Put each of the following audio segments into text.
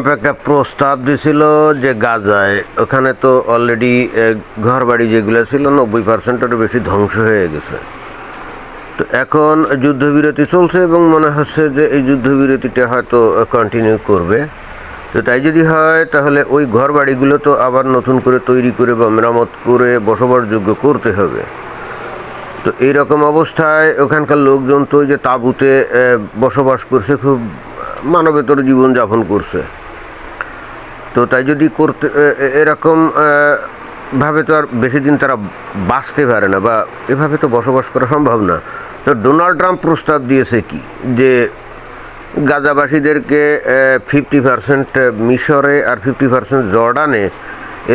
Trump একটা প্রস্তাব দিছিল যে গাজায়, ওখানে তো অলরেডি ঘর বাড়ি যেগুলো ছিল, নব্বই পার্সেন্টেরও বেশি ধ্বংস হয়ে গেছে। তো এখন যুদ্ধবিরতি চলছে এবং মনে হচ্ছে যে এই যুদ্ধবিরতিটা হয়তো কন্টিনিউ করবে। তো তাই যদি হয়, তাহলে ওই ঘর বাড়িগুলো তো আবার নতুন করে তৈরি করে বা মেরামত করে বসবাসযোগ্য করতে হবে। তো এইরকম অবস্থায় ওখানকার লোকজন তো ওই যে তাঁবুতে বসবাস করছে, খুব মানবেতর জীবনযাপন করছে। তো তাই যদি করতে এরকম ভাবে তো আর বেশি দিন তারা বাঁচতে পারে না বা এভাবে তো বসবাস করা সম্ভব না। তো ডোনাল্ড ট্রাম্প প্রস্তাব দিয়েছে কি? যে গাজাবাসীদেরকে ফিফটি পার্সেন্ট মিশরে আর ফিফটি পার্সেন্ট জর্ডানে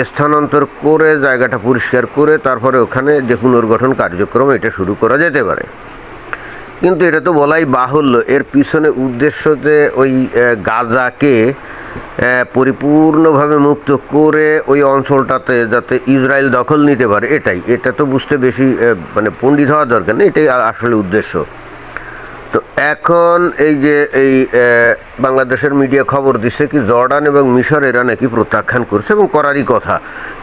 স্থানান্তর করে, জায়গাটা পরিষ্কার করে, তারপরে ওখানে যে পুনর্গঠন কার্যক্রম, এটা শুরু করা যেতে পারে। কিন্তু এটা তো বলাই বাহুল্য। এর পিছনে উদ্দেশ্য যে ওই গাজাকে পরিপূর্ণভাবে মুক্ত করে ওই অঞ্চলটাতে যাতে ইসরায়েল দখল নিতে পারে, এটাই। এটা তো বুঝতে বেশি মানে পণ্ডিত হওয়া দরকার নেই, এটাই আসলে উদ্দেশ্য। তো এখন এই যে এই বাংলাদেশের মিডিয়া খবর দিচ্ছে কি জর্ডান এবং মিশর এরা নাকি প্রত্যাখ্যান করছে এবং করারই কথা,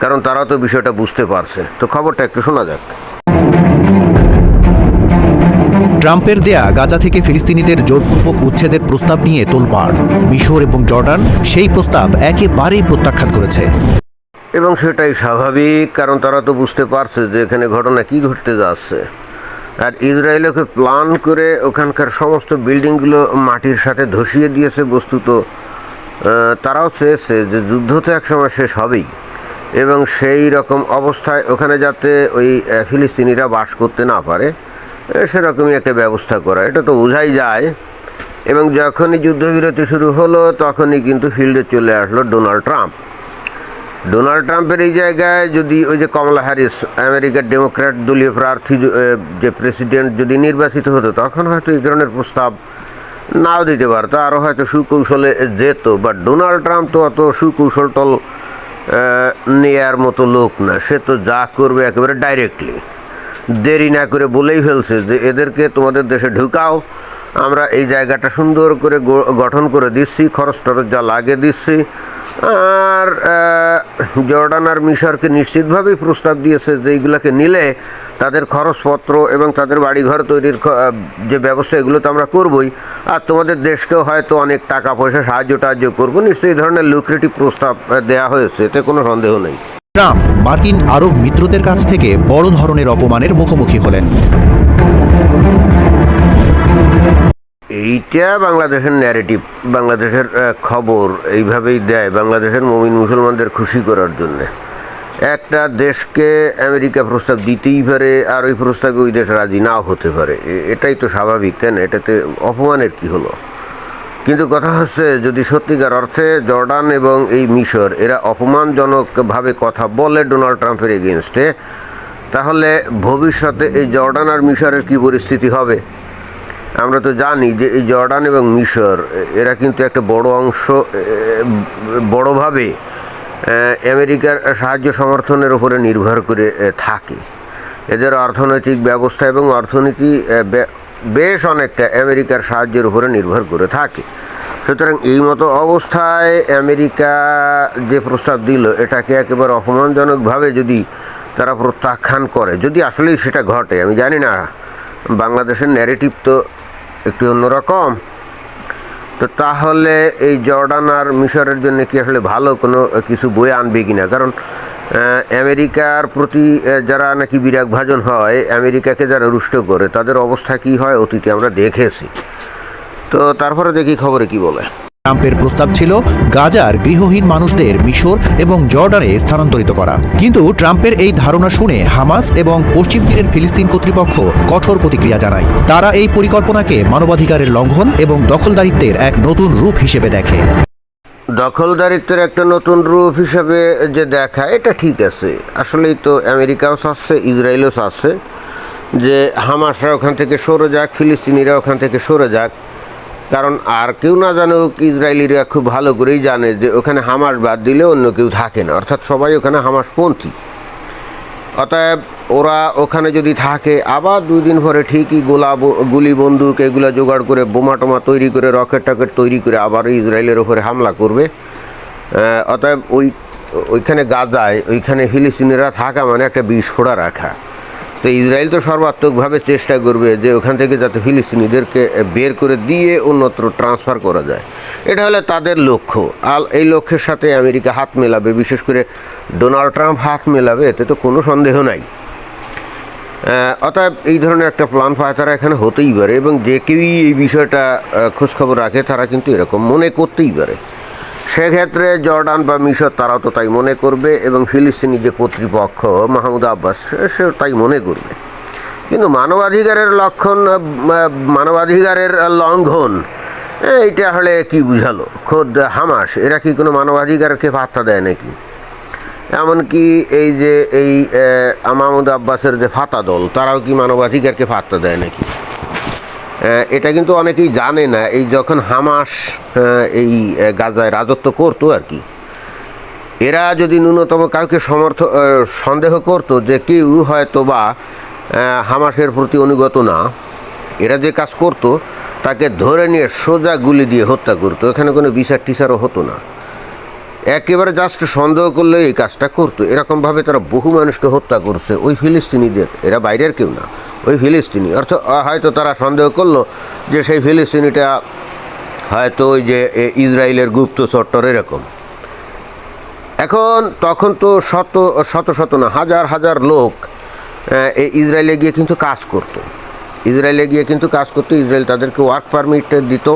কারণ তারা তো বিষয়টা বুঝতে পারছে। তো খবরটা একটু শোনা যাক। ট্রাম্পের দেয়া গাজা থেকে ফিলিস্তিনিদের জোরপূর্বক উচ্ছেদের প্রস্তাব নিয়ে তোলপাড়। মিশর এবং জর্ডান সেই প্রস্তাব একেবারেই প্রত্যাখ্যান করেছে। এবং সেটাই স্বাভাবিক, কারণ তারা তো বুঝতে পারছে যে এখানে ঘটনা কি ঘটতে যাচ্ছে। আর ইসরায়েলকে প্ল্যান করে ওখানকার সমস্ত বিল্ডিংগুলো মাটির সাথে ধসিয়ে দিয়েছে বস্তুত। তারাও চেয়েছে যে যুদ্ধ তো একসময় শেষ হবেই। এবং সেই রকম অবস্থায় ওখানে যাতে ওই ফিলিস্তিনিরা বাস করতে না পারে সেরকমই একটা ব্যবস্থা করা। এটা তো বোঝাই যায়। এবং যখনই যুদ্ধবিরতি শুরু হলো, তখনই কিন্তু ফিল্ডে চলে আসলো ডোনাল্ড ট্রাম্প ডোনাল্ড ট্রাম্পের এই জায়গায় যদি ওই যে কমলা হ্যারিস আমেরিকার ডেমোক্র্যাট দলীয় প্রার্থী যে প্রেসিডেন্ট যদি নির্বাচিত হতো, তখন হয়তো এই ধরনের প্রস্তাব নাও দিতে পারতো। আরও হয়তো সুকৌশলে যেত। বাট ডোনাল্ড ট্রাম্প তো অত সুকৌশল টল নেয়ার মতো লোক না। সে তো যা করবে একেবারে ডাইরেক্টলি দেরি না করে বলেই ফেলছে যে এদেরকে তোমাদের দেশে ঢুকাও। আমরা এই জায়গাটা সুন্দর করে গঠন করে দিচ্ছি খরচ টরচ যা লাগে দিচ্ছি। আর জর্ডান আর মিশরকে নিশ্চিতভাবেই প্রস্তাব দিয়েছে যে এইগুলোকে নিলে তাদের খরচপত্র এবং তাদের বাড়িঘর তৈরির যে ব্যবস্থা, এগুলো তো আমরা করবই। আর তোমাদের দেশকেও হয়তো অনেক টাকা পয়সা সাহায্য টাহায্য করব। নিশ্চয়ই এই ধরনের লুক্রেটিভ প্রস্তাব দেয়া হয়েছে, এতে কোনো সন্দেহ নেই। ট্রাম্প মার্কিন আরব মিত্রদের কাছ থেকে বড় ধরনের অপমানের মুখোমুখি হলেন। এইটা বাংলাদেশের ন্যারেটিভ বাংলাদেশের খবর, এইভাবেই দেয় বাংলাদেশের মমিন মুসলমানদের খুশি করার জন্যে। একটা দেশকে আমেরিকা প্রস্তাব দিতেই পারে, আর ওই প্রস্তাবে ওই দেশ রাজি নাও হতে পারে। এটাই তো স্বাভাবিক তাই না এটাতে অপমানের কি হলো? কিন্তু কথা হচ্ছে, যদি সত্যিকার অর্থে জর্ডান এবং এই মিশর, এরা অপমানজনকভাবে কথা বলে ডোনাল্ড ট্রাম্পের এগেনস্টে তাহলে ভবিষ্যতে এই জর্ডান আর মিশরের কি পরিস্থিতি হবে? আমরা তো জানি যে এই জর্ডান এবং মিশর, এরা কিন্তু একটা বড় অংশ বড়ভাবে আমেরিকার সাহায্য সমর্থনের উপরে নির্ভর করে থাকে। এদের অর্থনৈতিক ব্যবস্থা এবং অর্থনীতি বেশ অনেকটা আমেরিকার সাহায্যের উপরে নির্ভর করে থাকে। সুতরাং এই মতো অবস্থায় আমেরিকা যে প্রস্তাব দিল, এটাকে একেবারে অপমানজনকভাবে যদি তারা প্রত্যাখ্যান করে, যদি আসলেই সেটা ঘটে, আমি জানি না, বাংলাদেশের ন্যারেটিভ তো একটু অন্যরকম, তো তাহলে এই জর্ডান আর মিশরের জন্য কি আসলে ভালো কোনো কিছু বই আনবে কিনা? কারণ আমেরিকার প্রতি যারা নাকি বিরাগ ভাজন হয়, আমেরিকাকে যারা রুষ্ট করে, তাদের অবস্থা কি হয় অতীতে আমরা দেখেছি। তো তারপরে দেখি খবরে কি বলে। ট্রাম্পের প্রস্তাব ছিল গাজার গৃহহীন মানুষদের মিশর এবং জর্ডানে স্থানান্তরিত করা। কিন্তু ট্রাম্পের এই ধারণা শুনে হামাস এবং পশ্চিম তীরের ফিলিস্তিন কর্তৃপক্ষ কঠোর প্রতিক্রিয়া জানায়। তারা এই পরিকল্পনাকে মানবাধিকারের লঙ্ঘন এবং দখলদারিত্বের এক নতুন রূপ হিসেবে দেখে। দখলদারিত্বের একটা নতুন রূপ হিসাবে যে দেখা, এটা ঠিক আছে। আসলেই তো আমেরিকাও চাচ্ছে, ইসরায়েলও চাচ্ছে, যে হামাসরা ওখান থেকে সরে যাক, ফিলিস্তিনিরা ওখান থেকে সরে যাক। কারণ আর কেউ না জানুক, ইসরায়েলিরা খুব ভালো করেই জানে যে ওখানে হামাস বাদ দিলে অন্য কেউ থাকে না। অর্থাৎ সবাই ওখানে হামাসপন্থী। অতএব ওরা ওখানে যদি থাকে, আবার দুই দিন পরে ঠিকই গোলা গুলি বন্দুক এগুলো জোগাড় করে বোমা টোমা তৈরি করে, রকেট টকেট তৈরি করে আবার ইসরায়েলের ওপরে হামলা করবে। অতএব ওই, ওইখানে গাজায়, ওইখানে ফিলিস্তিনিরা থাকা মানে একটা বিষ ফোড়া রাখা তো ইসরায়েল তো সর্বাত্মকভাবে চেষ্টা করবে যে ওখান থেকে যাতে ফিলিস্তিনিদেরকে বের করে দিয়ে অন্যত্র ট্রান্সফার করা যায়। এটা হলো তাদের লক্ষ্য। আর এই লক্ষ্যের সাথে আমেরিকা হাত মেলাবে, বিশেষ করে ডোনাল্ড ট্রাম্প হাত মেলাবে, এতে তো কোনো সন্দেহ নাই। অতএব এই ধরনের একটা প্ল্যান পায়, তারা এখানে হতেই পারে এবং যে কেউই এই বিষয়টা খোঁজখবর রাখে, তারা কিন্তু এরকম মনে করতেই পারে। সেক্ষেত্রে জর্ডান বা মিশর তারাও তো তাই মনে করবে এবং ফিলিস্তিনি যে কর্তৃপক্ষ মাহমুদ আব্বাস সে- তাই মনে করবে। কিন্তু মানবাধিকারের লক্ষণ, মানবাধিকারের লঙ্ঘন, এইটা হলে কি বুঝালো? খোদ হামাস, এরা কি কোনো মানবাধিকারকে পাত্তা দেয় নাকি? এমনকি এই যে, এই মাহমুদ আব্বাসের যে ফাতা দল, তারাও কি মানবাধিকারকে পাত্তা দেয় নাকি? এটা কিন্তু অনেকেই জানে না, এই যখন হামাস এই গাজায় রাজত্ব করতো আর কি, এরা যদি ন্যূনতম কাউকে সমর্থ সন্দেহ করতো যে কেউ হয়তো বা হামাসের প্রতি অনুগত না, এরা যে কাজ করতো, তাকে ধরে নিয়ে সোজা গুলি দিয়ে হত্যা করতো, এখানে কোনো বিচার টিচারও হতো না। একেবারে জাস্ট সন্দেহ করলে এই কাজটা করতো। এরকমভাবে তারা বহু মানুষকে হত্যা করছে। ওই ফিলিস্তিনিদের, এরা বাইরের কেউ না। ওই ফিলিস্তিনি। অর্থ হয়তো তারা সন্দেহ করল যে সেই ফিলিস্তিনিটা হয়তো ওই যে ইসরায়েলের গুপ্ত চট্টর এরকম। এখন তখন তো শত শত শত না, হাজার হাজার লোক এই ইসরায়েলে গিয়ে কিন্তু কাজ করতো। ইসরায়েলে গিয়ে কিন্তু কাজ করতো। ইসরায়েল তাদেরকে ওয়ার্ক পারমিট দিত।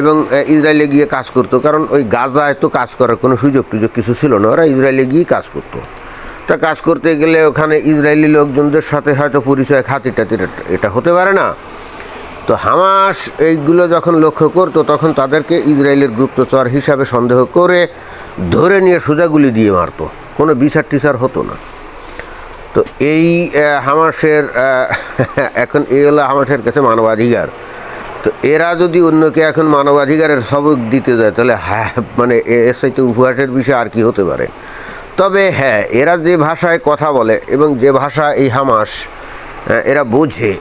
এবং ইসরায়েলে গিয়ে কাজ করতো। কারণ ওই গাজায় তো কাজ করার কোনো সুযোগ টুযোগ কিছু ছিল না। ওরা ইসরায়েলে গিয়ে কাজ করতো। তা কাজ করতে গেলে ওখানে ইসরায়েলি লোকজনদের সাথে হয়তো পরিচয় খাতির টাতির এটা হতে পারে না। তো হামাস এইগুলো যখন লক্ষ্য করতো, তখন তাদেরকে ইসরায়েলের গুপ্তচর হিসাবে সন্দেহ করে ধরে নিয়ে সোজাগুলি দিয়ে মারতো। কোনো বিচার টিচার হতো না। তো এই হামাসের এখন এই হলো হামাসের কাছে মানবাধিকার। তো এরা যদি অন্যকে এখন মানবাধিকারের সবক দিতে যায় তাহলে হ্যাঁ মানে এর সাথে উপহাসের বিষয় আর কি হতে পারে? তবে হ্যাঁ এরা যে ভাষায় কথা বলে এবং যে ভাষা এই হামাস আহ, এরা বোঝে।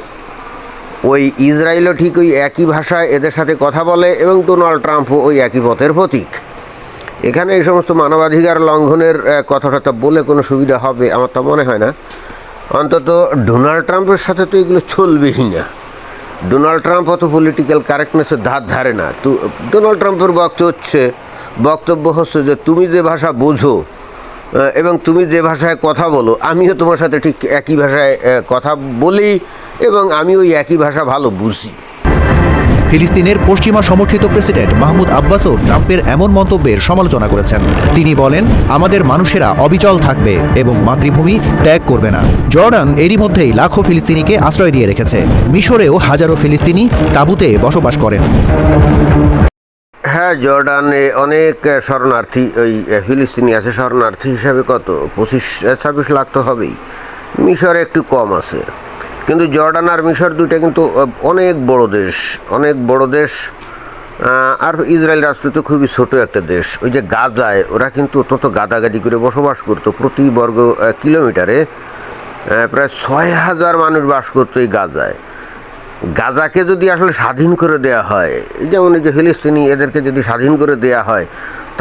ওই ইসরায়েলও ঠিক ওই একই ভাষায় এদের সাথে কথা বলে এবং ডোনাল্ড ট্রাম্পও ওই একই পথের প্রতীক। এখানে এই সমস্ত মানবাধিকার লঙ্ঘনের কথাটা বলে কোনো সুবিধা হবে আমার তো মনে হয় না। অন্তত ডোনাল্ড ট্রাম্পের সাথে তো এগুলো চলবেই না। ডোনাল্ড ট্রাম্প অত পলিটিক্যাল কারেক্টনেসের ধার ধারে না। তু, ডোনাল্ড ট্রাম্পের বক্তব্য হচ্ছে বক্তব্য হচ্ছে যে, তুমি যে ভাষা বোঝো এবং তুমি যে ভাষায় কথা বলো, আমিও তোমার সাথে ঠিক একই ভাষায় কথা বলি, এবং আমি ওই একই ভাষা ভালো বুঝি। ফিলিস্তিনের পশ্চিমা সমর্থিত প্রেসিডেন্ট মাহমুদ আব্বাসও ট্রাম্পের এমন মন্তব্যের সমালোচনা করেছেন। তিনি বলেন, আমাদের মানুষেরা অবিচল থাকবে এবং মাতৃভূমি ত্যাগ করবে না। জর্ডান এরই মধ্যেই লাখো ফিলিস্তিনিকে আশ্রয় দিয়ে রেখেছে। মিশরেও হাজারো ফিলিস্তিনি তাঁবুতে বসবাস করেন। হ্যাঁ জর্ডানে অনেক শরণার্থী, ওই ফিলিস্তিনি আছে, শরণার্থী হিসাবে কত? পঁচিশ, ছাব্বিশ লাখ তো হবেই। মিশরে একটু কম আছে। কিন্তু জর্ডান আর মিশর দুইটা কিন্তু অনেক বড় দেশ, অনেক বড় দেশ। আর ইসরায়েল রাষ্ট্র তো খুবই ছোট একটা দেশ। ওই যে গাজায় ওরা কিন্তু অত্যন্ত গাদাগাদি করে বসবাস করতো। প্রতি বর্গ কিলোমিটারে প্রায় ছয় হাজার মানুষ বাস করতো এই গাজায়। গাজাকে যদি আসলে স্বাধীন করে দেয়া হয় যেমন এই যে ফিলিস্তিনি, এদেরকে যদি স্বাধীন করে দেয়া হয়,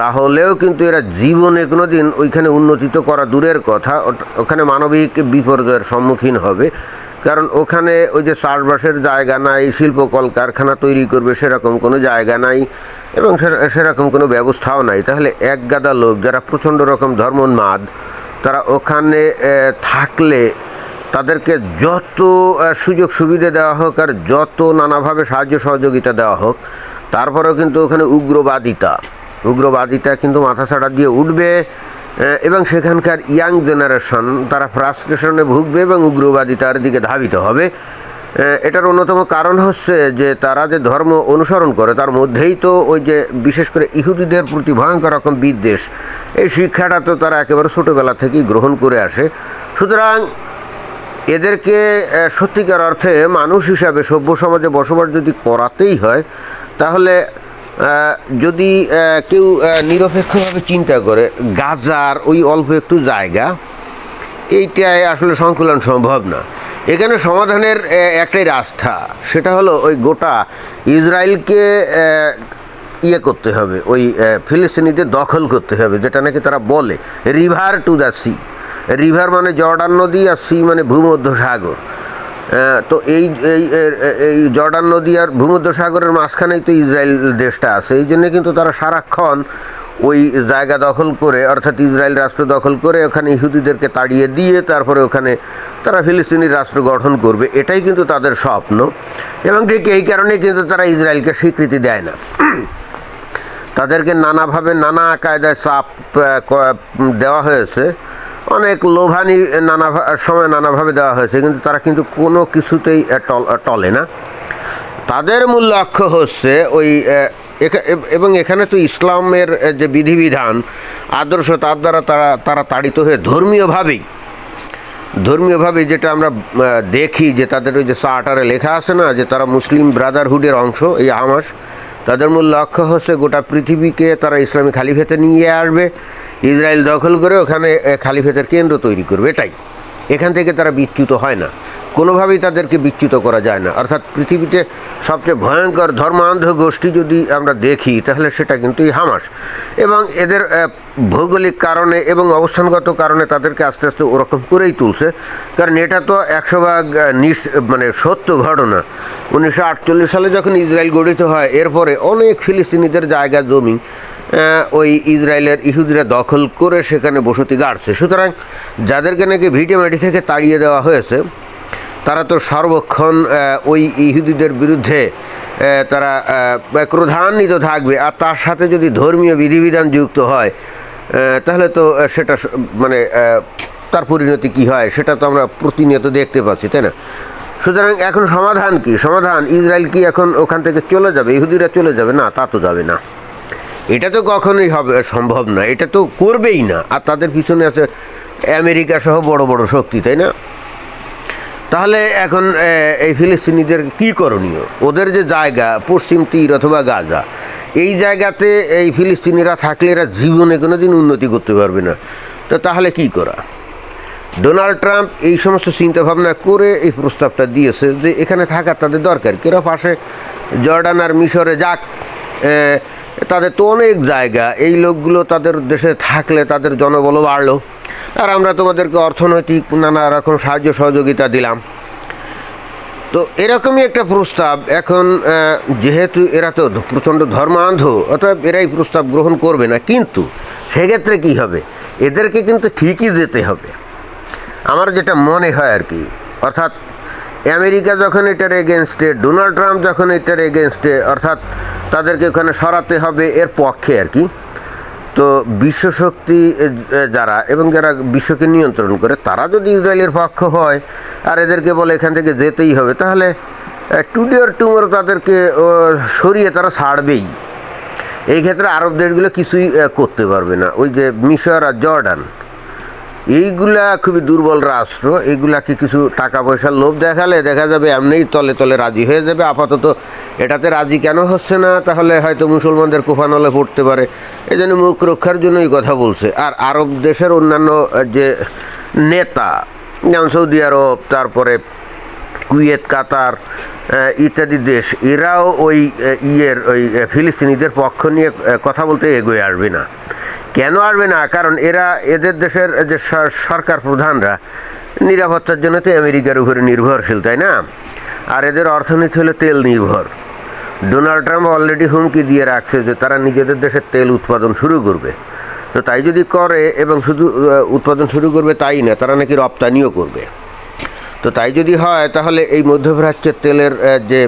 তাহলেও কিন্তু এরা জীবনে কোনো দিন ওইখানে উন্নতি তো করা দূরের কথা ওখানে মানবিক বিপর্যয়ের সম্মুখীন হবে। কারণ ওখানে ওই যে চাষবাসের জায়গা নাই, শিল্প কলকারখানা তৈরি করবে সেরকম কোনো জায়গা নাই এবং সেরকম কোনো ব্যবস্থাও নাই। তাহলে এক গাদা লোক যারা প্রচণ্ড রকম ধর্মোন্মাদ, তারা ওখানে থাকলে তাদেরকে যত সুযোগ সুবিধা দেওয়া হোক আর যত নানাভাবে সাহায্য সহযোগিতা দেওয়া হোক, তারপরেও কিন্তু ওখানে উগ্রবাদিতা উগ্রবাদিতা কিন্তু মাথা ছাড়া দিয়ে উঠবে। এবং সেখানকার ইয়াং জেনারেশন, তারা ফ্রাস্ট্রেশনে ভুগবে এবং উগ্রবাদিতার দিকে ধাবিত হবে। এটার অন্যতম কারণ হচ্ছে যে তারা যে ধর্ম অনুসরণ করে, তার মধ্যেই তো ওই যে বিশেষ করে ইহুদিদের প্রতি ভয়ঙ্কর রকম বিদ্বেষ, এই শিক্ষাটা তো তারা একেবারে ছোটোবেলা থেকেই গ্রহণ করে আসে। সুতরাং এদেরকে সত্যিকার অর্থে মানুষ হিসাবে সভ্য সমাজে বসবাস যদি করাতেই হয়, তাহলে যদি কেউ নিরপেক্ষভাবে চিন্তা করে, গাজার ওই অল্প একটু জায়গা, এইটাই আসলে সংকুলন সম্ভব না। এখানে সমাধানের একটাই রাস্তা, সেটা হলো ওই গোটা ইসরায়েলকে ইয়ে করতে হবে, ওই ফিলিস্তিনিদের দখল করতে হবে, যেটা নাকি তারা বলে river to the sea river মানে জর্ডান নদী আর সি মানে ভূমধ্য সাগর তো এই এই জর্ডান নদী আর ভূমধ্য সাগরের মাঝখানেই তো ইসরায়েল দেশটা আছে। এই জন্য কিন্তু তারা সারাক্ষণ ওই জায়গা দখল করে, অর্থাৎ ইসরায়েল রাষ্ট্র দখল করে, ওখানে ইহুদিদেরকে তাড়িয়ে দিয়ে তারপরে ওখানে তারা ফিলিস্তিনি রাষ্ট্র গঠন করবে। এটাই কিন্তু তাদের স্বপ্ন। এবং ঠিক এই কারণে কিন্তু তারা ইসরায়েলকে স্বীকৃতি দেয় না। তাদেরকে নানাভাবে নানা কায়দায় চাপ দেওয়া হয়েছে। অনেক লোভানি নানা সময় নানাভাবে দেওয়া হয়েছে, কিন্তু তারা কিন্তু কোনো কিছুতেই টল- না। তাদের মূল লক্ষ্য হচ্ছে ওই এব- এখানে তো ইসলামের যে বিধিবিধান, আদর্শ, তার দ্বারা তারা তারা তাড়িত হয়ে ধর্মীয়ভাবেই ধর্মীয়ভাবে যেটা আমরা দেখি যে তাদের ওই যে চার্টারে লেখা আছে না, যে তারা মুসলিম ব্রাদারহুডের অংশ, এই হামাস তাদের মূল লক্ষ্য হচ্ছে গোটা পৃথিবীকে তারা ইসলামী খালিফেতে নিয়ে আসবে। ইসরায়েল দখল করে ওখানে খালিফেতের কেন্দ্র তৈরি করবে, এটাই। এখান থেকে তারা বিচ্যুত হয় না। কোনোভাবেই তাদেরকে বিচ্যুত করা যায় না। অর্থাৎ পৃথিবীতে সবচেয়ে ভয়ঙ্কর ধর্মান্ধ গোষ্ঠী যদি আমরা দেখি, তাহলে সেটা কিন্তু এই হামাস। এবং এদের ভৌগোলিক কারণে এবং অবস্থানগত কারণে তাদেরকে আস্তে আস্তে ওরকম করেই তুলছে। কারণ এটা তো একশো ভাগ নিস মানে সত্য ঘটনা। উনিশশো আটচল্লিশ সালে যখন ইসরায়েল গঠিত হয়, এরপরে অনেক ফিলিস্তিনিদের জায়গা, জমি ওই ইসরায়েলের ইহুদিরা দখল করে সেখানে বসতি গাড়ছে। সুতরাং যাদেরকে নাকি ভিটেমাটি থেকে তাড়িয়ে দেওয়া হয়েছে, তারা তো সর্বক্ষণ ওই ইহুদিদের বিরুদ্ধে তারা ক্রোধান্বিত থাকবে। আর তার সাথে যদি ধর্মীয় বিধিবিধান যুক্ত হয় তাহলে তো সেটা মানে তার পরিণতি কী হয়, সেটা তো আমরা প্রতিনিয়ত দেখতে পাচ্ছি, তাই না? সুতরাং এখন সমাধান কি? সমাধান ইসরায়েল কি এখন ওখান থেকে চলে যাবে? ইহুদিরা চলে যাবে? না, তা তো যাবে না। এটা তো কখনোই হবে, সম্ভব না, এটা তো করবেই না। আর তাদের পিছনে আছে আমেরিকা সহ বড় বড় শক্তি, তাই না? তাহলে এখন এই ফিলিস্তিনিদের কি করণীয়? ওদের যে জায়গা, পশ্চিম তীর অথবা গাজা, এই জায়গাতে এই ফিলিস্তিনিরা থাকলে এরা জীবনে কোনো দিন উন্নতি করতে পারবে না। তো তাহলে কি করা? ডোনাল্ড ট্রাম্প এই সমস্ত চিন্তাভাবনা করে এই প্রস্তাবটা দিয়েছে যে এখানে থাকার তাদের দরকার। কেরা পাশে জর্ডান আর মিশরে যাক তাদের তো অনেক জায়গা। এই লোকগুলো তাদের দেশে থাকলে তাদের জনবল বাড়লো। আর আমরা তোমাদেরকে অর্থনৈতিক নানা রকম সাহায্য সহযোগিতা দিলাম। তো এরকমই একটা প্রস্তাব। এখন যেহেতু এরা তো প্রচণ্ড ধর্মান্ধ, অতএব এরাই প্রস্তাব গ্রহণ করবে না। কিন্তু সেক্ষেত্রে কী হবে? এদেরকে কিন্তু ঠিকই যেতে হবে। আমার যেটা মনে হয় আর কি, অর্থাৎ আমেরিকা যখন এটার এগেনস্টে ডোনাল্ড ট্রাম্প যখন এটার এগেনস্টে অর্থাৎ তাদেরকে ওখানে সরাতে হবে এর পক্ষে আর কি। তো বিশ্বশক্তি যারা এবং যারা বিশ্বকে নিয়ন্ত্রণ করে, তারা যদি ইসরায়েলের পক্ষ হয়, আর এদেরকে বলে এখান থেকে যেতেই হবে, তাহলে টুডে আর টুমোরো তাদেরকে সরিয়ে তারা ছাড়বেই। এই ক্ষেত্রে আরব দেশগুলো কিছুই করতে পারবে না। ওই যে মিশর আর জর্ডান। এইগুলা খুবই দুর্বল রাষ্ট্র, এইগুলাকে কিছু টাকা পয়সার লোভ দেখালে দেখা যাবে এমনিই তলে তলে রাজি হয়ে যাবে। আপাতত এটাতে রাজি কেন হচ্ছে না? তাহলে হয়তো মুসলমানদের কোফানলে পড়তে পারে। এই জন্য মুখ রক্ষার জন্য এই কথা বলছে। আর আরব দেশের অন্যান্য যে নেতা, যেমন সৌদি আরব, তারপরে কুয়েত, কাতার ইত্যাদি দেশ, এরাও ওই ইয়ের, ওই ফিলিস্তিনিদের পক্ষ নিয়ে কথা বলতে এগোয়ে আসবে না। কেন আসবে না? কারণ এরা এদের দেশের যে সরকার প্রধানরা, নিরাপত্তার জন্য তো আমেরিকার উপরে নির্ভরশীল, তাই না? আর এদের অর্থনীতি হলো তেল নির্ভর। ডোনাল্ড ট্রাম্প অলরেডি হুমকি দিয়ে রাখছে যে তারা নিজেদের দেশের তেল উৎপাদন শুরু করবে। তো তাই যদি করে এবং শুধু উৎপাদন শুরু করবে তাই না, তারা নাকি রপ্তানিও করবে। তো তাই যদি হয়, তাহলে এই মধ্যপ্রাচ্যের তেলের যে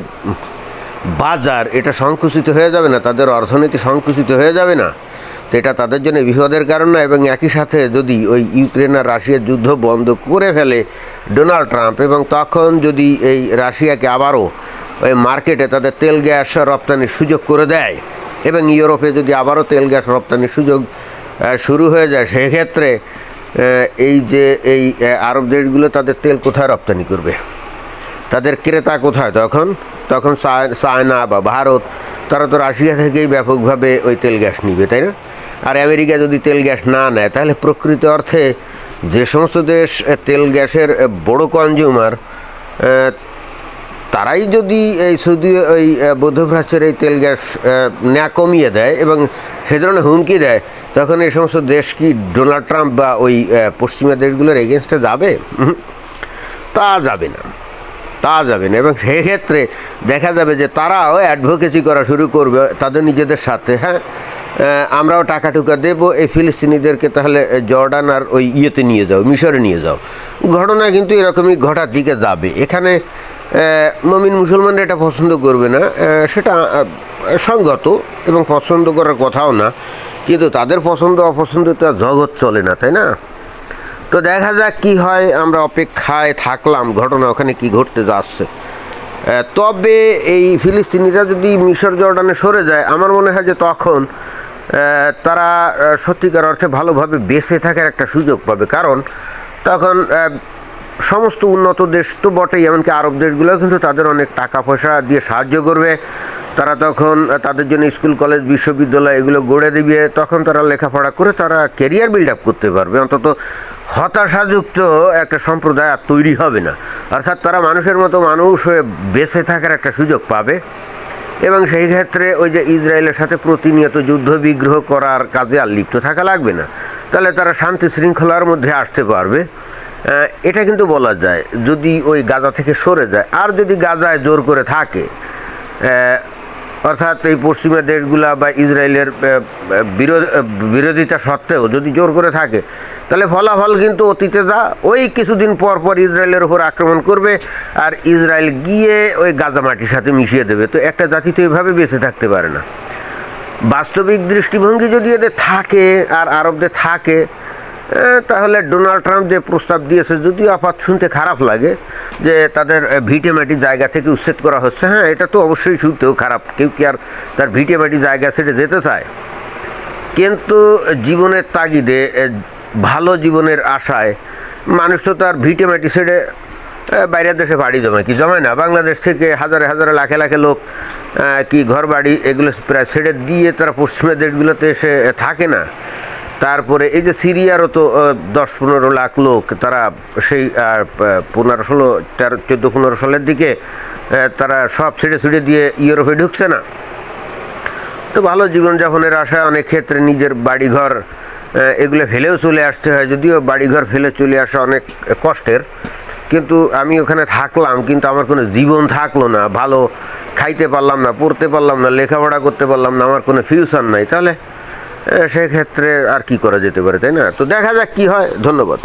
বাজার, এটা সংকুচিত হয়ে যাবে না? তাদের অর্থনীতি সংকুচিত হয়ে যাবে না? তো এটা তাদের জন্য বিপদের কারণ না, এবং একই সাথে যদি ওই ইউক্রেন আর রাশিয়ার যুদ্ধ বন্ধ করে ফেলে ডোনাল্ড ট্রাম্প, এবং তখন যদি এই রাশিয়াকে আবারও ওই মার্কেটে তাদের তেল গ্যাস রপ্তানির সুযোগ করে দেয়, এবং ইউরোপে যদি আবারও তেল গ্যাস রপ্তানির সুযোগ শুরু হয়ে যায়, সেক্ষেত্রে এই যে এই আরব দেশগুলো তাদের তেল কোথায় রপ্তানি করবে? তাদের ক্রেতা কোথায় তখন? তখন চায়না বা ভারত, তারা তো রাশিয়া থেকেই ব্যাপকভাবে ওই তেল গ্যাস নিবে, তাই না? আর আমেরিকা যদি তেল গ্যাস না নেয়, তাহলে প্রকৃত অর্থে যে সমস্ত দেশ তেল গ্যাসের বড় কনজিউমার তারাই যদি এই সৌদি ওই মধ্যপ্রাচ্যের এই তেল গ্যাস নেয়া কমিয়ে দেয় এবং সে ধরনের হুমকি দেয়, তখন এই সমস্ত দেশ কি ডোনাল্ড ট্রাম্প বা ওই পশ্চিমা দেশগুলোর এগেনস্টে যাবে। তা যাবে না। তা যাবে না। এবং সেক্ষেত্রে দেখা যাবে যে তারাও অ্যাডভোকেসি করা শুরু করবে, তাদের নিজেদের সাথে হ্যাঁ? আমরাও টাকা টুকা দেবো, এই ফিলিস্তিনিদেরকে তাহলে জর্ডান আর ওই ইয়েতে নিয়ে যাও, মিশরে নিয়ে যাও। ঘটনা কিন্তু এরকমই ঘটার দিকে যাবে। এখানে মমিন মুসলমানরা এটা পছন্দ করবে না সেটা সঙ্গত এবং পছন্দ করার কথাও না, কিন্তু তাদের পছন্দ, অপছন্দ তো জগৎ চলে না, তাই না? তো দেখা যাক কি হয়, আমরা অপেক্ষায় থাকলাম, ঘটনা ওখানে কি ঘটতে যাচ্ছে। তবে এই ফিলিস্তিনিরা যদি মিশর জর্ডানে সরে যায়, আমার মনে হয় যে তখন তারা সত্যিকার অর্থে ভালোভাবে বেঁচে থাকার একটা সুযোগ পাবে। কারণ, তখন সমস্ত উন্নত দেশ তো বটেই, এমনকি আরব দেশগুলোও কিন্তু তাদের অনেক টাকা পয়সা দিয়ে সাহায্য করবে। তারা তখন তাদের জন্য স্কুল, কলেজ, বিশ্ববিদ্যালয় এগুলো গড়ে দিবে। তখন তারা লেখাপড়া করে তারা কেরিয়ার বিল্ড আপ করতে পারবে। অন্তত হতাশাযুক্ত একটা সম্প্রদায় আর তৈরি হবে না। অর্থাৎ তারা মানুষের মতো মানুষ হয়ে বেঁচে থাকার একটা সুযোগ পাবে এবং সেই ক্ষেত্রে ওই যে ইসরায়েলের সাথে প্রতিনিয়ত যুদ্ধ বিগ্রহ করার কাজে আর লিপ্ত থাকা লাগবে না। তাহলে তারা শান্তি শৃঙ্খলার মধ্যে আসতে পারবে। এটা কিন্তু বলা যায়, যদি ওই গাজা থেকে সরে যায়। আর যদি গাজায় জোর করে থাকে অর্থাৎ এই পশ্চিমা দেশগুলা বা ইসরায়েলের বিরোধিতা সত্ত্বেও যদি জোর করে থাকে, তাহলে ফলাফল কিন্তু অতীতে যা, ওই কিছুদিন পর পর ইসরায়েলের উপর আক্রমণ করবে আর ইসরায়েল গিয়ে ওই গাজা মাটির সাথে মিশিয়ে দেবে। তো একটা জাতি তো এভাবে বেঁচে থাকতে পারে না। বাস্তবিক দৃষ্টিভঙ্গি যদি এদের থাকে আর আরবদের থাকে তাহলে ডোনাল্ড ট্রাম্প যে প্রস্তাব দিয়েছে যদিও আপাত শুনতে খারাপ লাগে, যে তাদের ভিটেমাটি জায়গা থেকে উচ্ছেদ করা হচ্ছে হ্যাঁ এটা তো অবশ্যই শুনতেও খারাপ। কেউ কি আর তার ভিটেমাটি জায়গা ছেড়ে যেতে চায়? কিন্তু জীবনের তাগিদে ভালো জীবনের আশায় মানুষ তো তার ভিটেমাটি ছেড়ে বাইরের দেশে বাড়ি জমায়। কি জমায় না? বাংলাদেশ থেকে হাজারে হাজারে লাখে লাখে লোক কি ঘর বাড়ি এগুলো প্রায় ছেড়ে দিয়ে তারা পশ্চিমের দেশগুলোতে এসে থাকে না। তারপরে এই যে সিরিয়ারও তো দশ পনেরো লাখ লোক, তারা সেই পনেরো ষোলো, তেরো, চোদ্দ পনেরো সালের দিকে তারা সব ছেড়ে ছেড়ে দিয়ে ইউরোপে ঢুকছে না। তো ভালো জীবনযাপনের আশায় অনেক ক্ষেত্রে নিজের বাড়িঘর এগুলো ফেলেও চলে আসতে হয়, যদিও বাড়িঘর ফেলে চলে আসা অনেক কষ্টের। কিন্তু আমি ওখানে থাকলাম, কিন্তু আমার কোনো জীবন থাকল না, ভালো খাইতে পারলাম না, পড়তে পারলাম না, লেখাপড়া করতে পারলাম না, আমার কোনো ফিউচার নাই। তাহলে সেক্ষেত্রে আর কি করা যেতে পারে তাই না? তো দেখা যাক কি হয়। ধন্যবাদ।